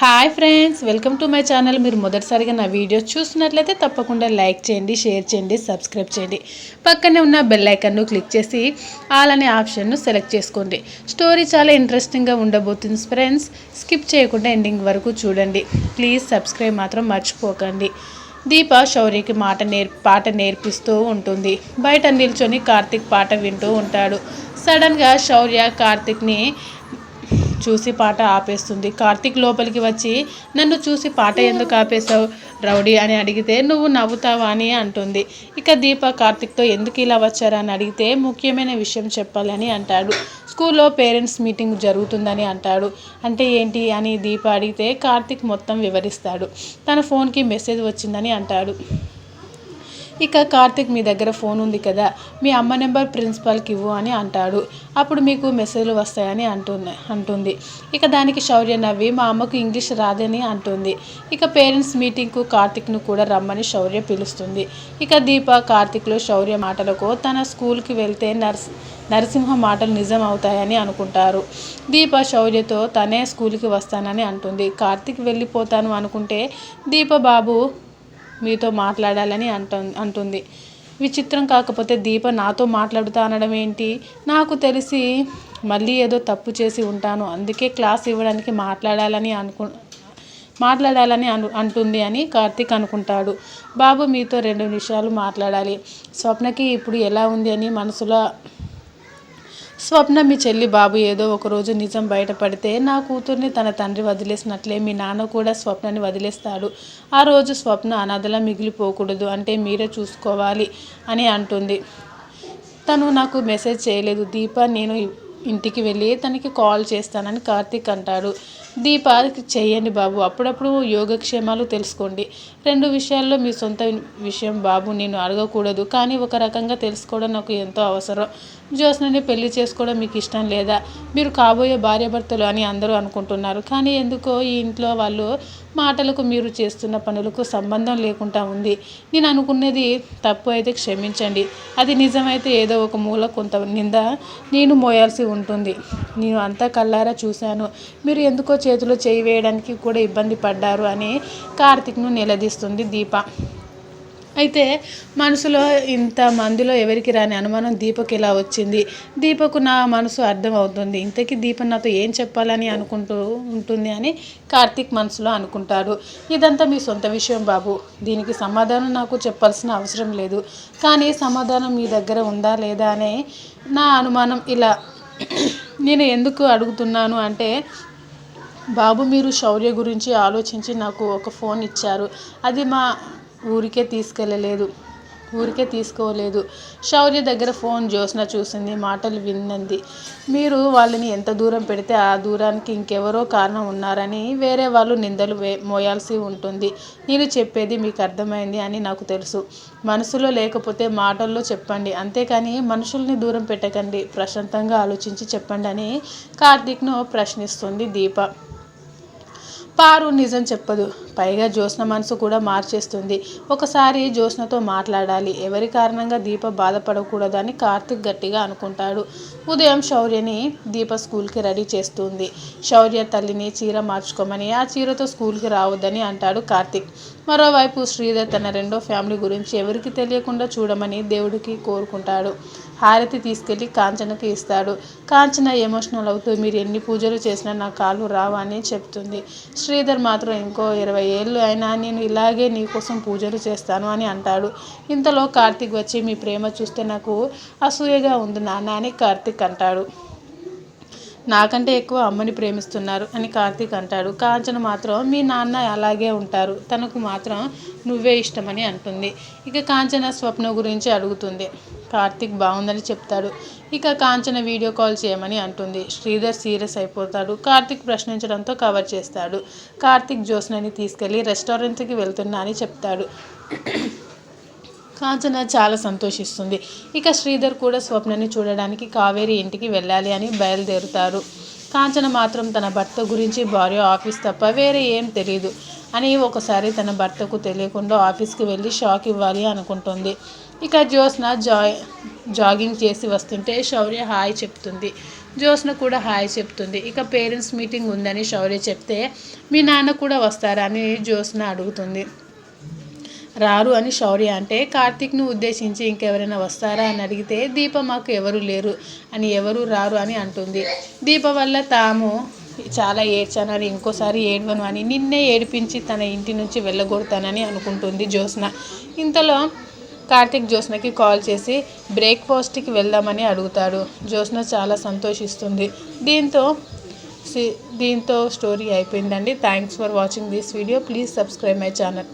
Hi friends welcome to my channel. మీరు మొదటిసారిగా నా వీడియోస్ చూస్తున్నట్లయితే తప్పకుండా లైక్ చేయండి షేర్ చేయండి సబ్స్క్రైబ్ చేయండి. పక్కనే ఉన్న బెల్ ఐకన్ను క్లిక్ చేసి ఆల్ అనే ఆప్షన్ను సెలెక్ట్ చేసుకోండి. స్టోరీ చాలా ఇంట్రెస్టింగ్గా ఉండబోతుంది ఫ్రెండ్స్. స్కిప్ చేయకుండా ఎండింగ్ వరకు చూడండి. ప్లీజ్ సబ్స్క్రైబ్ మాత్రం మర్చిపోకండి. దీప శౌర్యకి మాట నేర్ పాట నేర్పిస్తూ ఉంటుంది. బయట నిల్చొని కార్తిక్ పాట వింటూ ఉంటాడు. సడన్గా శౌర్య కార్తిక్ని చూసి పాట ఆపేస్తుంది. కార్తీక్ లోపలికి వచ్చి నన్ను చూసి పాట ఎందుకు ఆపేశావు రౌడీ? అని అడిగితే నువ్వు నవ్వుతావా? అని అంటుంది. ఇక దీప కార్తిక్తో ఎందుకు ఇలా వచ్చారా? అని అడిగితే ముఖ్యమైన విషయం చెప్పాలని అంటాడు. స్కూల్లో పేరెంట్స్ మీటింగ్ జరుగుతుందని అంటాడు. అంటే ఏంటి? అని దీప అడిగితే కార్తీక్ మొత్తం వివరిస్తాడు. తన ఫోన్కి మెసేజ్ వచ్చిందని అంటాడు. ఇక కార్తిక్ మీ దగ్గర ఫోన్ ఉంది కదా మీ అమ్మ నెంబర్ ప్రిన్సిపాల్కి ఇవ్వు అని అంటాడు. అప్పుడు మీకు మెసేజ్లు వస్తాయని అంటుంది అంటుంది. ఇక దానికి శౌర్య నవ్వి మా అమ్మకు ఇంగ్లీష్ రాదని అంటుంది. ఇక పేరెంట్స్ మీటింగ్కు కార్తిక్ను కూడా రమ్మని శౌర్య పిలుస్తుంది. ఇక దీప కార్తిక్లో శౌర్య మాటలకు తన స్కూల్కి వెళ్తే నర్స్ నరసింహ మాటలు నిజం అవుతాయని అనుకుంటారు. దీప శౌర్యతో తనే స్కూల్కి వస్తానని అంటుంది. కార్తిక్ వెళ్ళిపోతాను అనుకుంటే దీప బాబు మీతో మాట్లాడాలని అంటు అంటుంది. విచిత్రం కాకపోతే దీప నాతో మాట్లాడుతా అనడం ఏంటి? నాకు తెలిసి మళ్ళీ ఏదో తప్పు చేసి ఉంటాను. అందుకే క్లాస్ ఇవ్వడానికి మాట్లాడాలని అనుకు మాట్లాడాలని అను అంటుంది అని కార్తీక్ అనుకుంటాడు. బాబు మీతో రెండు నిమిషాలు మాట్లాడాలి. స్వప్నకి ఇప్పుడు ఎలా ఉంది అని మనసులో స్వప్న మీ చెల్లి బాబు ఏదో ఒకరోజు నిజం బయటపడితే నా కూతుర్ని తన తండ్రి వదిలేసినట్లే మీ నాన్న కూడా స్వప్నని వదిలేస్తాడు. ఆ రోజు స్వప్న అనాథలా మిగిలిపోకూడదు అంటే మీరే చూసుకోవాలి అని అంటుంది. తను నాకు మెసేజ్ చేయలేదు దీప నేను ఇంటికి వెళ్ళి తనకి కాల్ చేస్తానని కార్తీక్ అంటాడు. దీప చేయండి బాబు. అప్పుడప్పుడు యోగక్షేమాలు తెలుసుకోండి. రెండు విషయాల్లో మీ సొంత విషయం బాబు నేను అడగకూడదు. కానీ ఒక రకంగా తెలుసుకోవడం నాకు ఎంతో అవసరం. జ్యోత్స్నని పెళ్ళి చేసుకోవడం మీకు ఇష్టం లేదా? మీరు కాబోయే భార్యాభర్తలు అని అందరూ అనుకుంటున్నారు. కానీ ఎందుకో ఈ ఇంట్లో వాళ్ళు మాటలకు మీరు చేస్తున్న పనులకు సంబంధం లేకుండా ఉంది. నేను అనుకున్నది తప్పు అయితే క్షమించండి. అది నిజమైతే ఏదో ఒక మూల కొంత నింద నేను మోయాల్సి ఉంటుంది. నేను అంతా కల్లారా చూశాను. మీరు ఎందుకో చేతిలో చేయి వేయడానికి కూడా ఇబ్బంది పడ్డారు అని కార్తిక్ను నిలదీస్తుంది దీప. అయితే మనసులో ఇంత మందిలో ఎవరికి రాని అనుమానం దీపకు ఇలా వచ్చింది. దీపకు నా మనసు అర్థం అవుతుంది. ఇంతకీ దీప నాతో ఏం చెప్పాలని అనుకుంటూ ఉంటుంది అని కార్తీక్ మనసులో అనుకుంటాడు. ఇదంతా మీ సొంత విషయం బాబు. దీనికి సమాధానం నాకు చెప్పాల్సిన అవసరం లేదు. కానీ సమాధానం మీ దగ్గర ఉందా లేదా అనే నా అనుమానం ఇలా నేను ఎందుకు అడుగుతున్నాను అంటే బాబు మీరు శౌర్య గురించి ఆలోచించి నాకు ఒక ఫోన్ ఇచ్చారు. అది మా ఊరికే తీసుకెళ్ళలేదు. ఊరికే తీసుకోలేదు. శౌర్య దగ్గర ఫోన్ జ్యోత్స్న చూసింది మాటలు విన్నది. మీరు వాళ్ళని ఎంత దూరం పెడితే ఆ దూరానికి ఇంకెవరో కారణం ఉన్నారని వేరే వాళ్ళు నిందలు వే మోయాల్సి ఉంటుంది. నేను చెప్పేది మీకు అర్థమైంది అని నాకు తెలుసు. మనసులో లేకపోతే మాటల్లో చెప్పండి. అంతేకాని మనుషుల్ని దూరం పెట్టకండి. ప్రశాంతంగా ఆలోచించి చెప్పండి అని కార్తీక్ను ప్రశ్నిస్తుంది దీప. పారు నిజం చెప్పదు. పైగా జ్యోత్స్న మనసు కూడా మార్చేస్తుంది. ఒకసారి జ్యోత్స్నతో మాట్లాడాలి. ఎవరి కారణంగా దీప బాధపడకూడదని కార్తిక్ గట్టిగా అనుకుంటాడు. ఉదయం శౌర్యని దీప స్కూల్కి రెడీ చేస్తుంది. శౌర్య తల్లిని చీర మార్చుకోమని ఆ చీరతో స్కూల్కి రావద్దని అంటాడు కార్తిక్. మరోవైపు శ్రీధర్ తన రెండో ఫ్యామిలీ గురించి ఎవరికి తెలియకుండా చూడమని దేవుడికి కోరుకుంటాడు. హారతి తీసుకెళ్ళి కాంచనకి ఇస్తాడు. కాంచన ఎమోషనల్ అవుతూ మీరు ఎన్ని పూజలు చేసినా నా కాళ్ళు రావా అని చెప్తుంది. శ్రీధర్ మాత్రం ఇంకో ఇరవై ఏళ్ళు అయినా నేను ఇలాగే నీకోసం పూజలు చేస్తాను అని అంటాడు. ఇంతలో కార్తీక్ వచ్చి మీ ప్రేమ చూస్తే నాకు అసూయగా ఉంది నాన్న అని కార్తీక్ అంటాడు. నాకంటే ఎక్కువ అమ్మని ప్రేమిస్తున్నారు అని కార్తీక్ అంటాడు. కాంచన మాత్రం మీ నాన్న అలాగే ఉంటారు. తనకు మాత్రం నువ్వే ఇష్టమని అంటుంది. ఇక కాంచన స్వప్న గురించి అడుగుతుంది. కార్తీక్ బాగుందని చెప్తాడు. ఇక కాంచన వీడియో కాల్ చేయమని అంటుంది. శ్రీధర్ సీరియస్ అయిపోతాడు. కార్తీక్ ప్రశ్నించడంతో కవర్ చేస్తాడు. కార్తీక్ జ్యోత్స్నని తీసుకెళ్ళి రెస్టారెంట్కి వెళ్తున్నా అని చెప్తాడు. కాంచన చాలా సంతోషిస్తుంది. ఇక శ్రీధర్ కూడా స్వప్నని చూడడానికి కావేరి ఇంటికి వెళ్ళాలి అని బయలుదేరుతారు. కాంచన మాత్రం తన భర్త గురించి భార్య ఆఫీస్ తప్ప వేరే ఏం తెలియదు అని ఒకసారి తన భర్తకు తెలియకుండా ఆఫీస్కి వెళ్ళి షాక్ ఇవ్వాలి అనుకుంటుంది. ఇక జ్యోత్స్న జా జాగింగ్ చేసి వస్తుంటే శౌర్య హాయ్ చెప్తుంది. జ్యోత్స్న కూడా హాయ్ చెప్తుంది. ఇక పేరెంట్స్ మీటింగ్ ఉందని శౌర్య చెప్తే మీ నాన్న కూడా వస్తారా? అని జ్యోత్స్న అడుగుతుంది. రారు అని శౌర్య అంటే కార్తీక్ను ఉద్దేశించి ఇంకెవరైనా వస్తారా అని అడిగితే దీప మాకు ఎవరు లేరు అని ఎవరు రారు అని అంటుంది. దీప వల్ల తాము చాలా ఏడ్చానని ఇంకోసారి ఏడవను అని నిన్నే ఏడిపించి తన ఇంటి నుంచి వెళ్ళగొడతానని అనుకుంటుంది జ్యోత్స్న. ఇంతలో కార్తీక్ జ్యోత్స్నకి కాల్ చేసి బ్రేక్ఫాస్ట్కి వెళ్దామని అడుగుతాడు. జ్యోత్స్న చాలా సంతోషిస్తుంది. దీంతో దీంతో స్టోరీ అయిపోయిందండి. Thanks for watching this video. Please subscribe my channel.